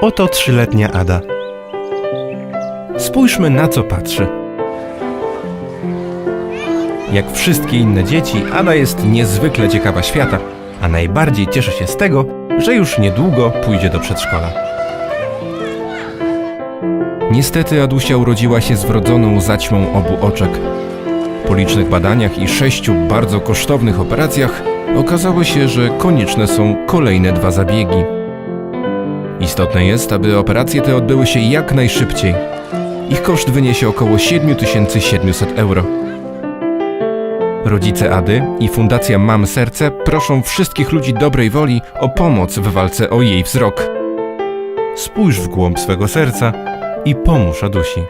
Oto trzyletnia Ada. Spójrzmy na co patrzy. Jak wszystkie inne dzieci, Ada jest niezwykle ciekawa świata, a najbardziej cieszy się z tego, że już niedługo pójdzie do przedszkola. Niestety Adusia urodziła się z wrodzoną zaćmą obu oczek. Po licznych badaniach i sześciu bardzo kosztownych operacjach okazało się, że konieczne są kolejne dwa zabiegi. Istotne jest, aby operacje te odbyły się jak najszybciej. Ich koszt wyniesie około 7700 euro. Rodzice Ady i Fundacja Mam Serce proszą wszystkich ludzi dobrej woli o pomoc w walce o jej wzrok. Spójrz w głąb swego serca i pomóż Adusi.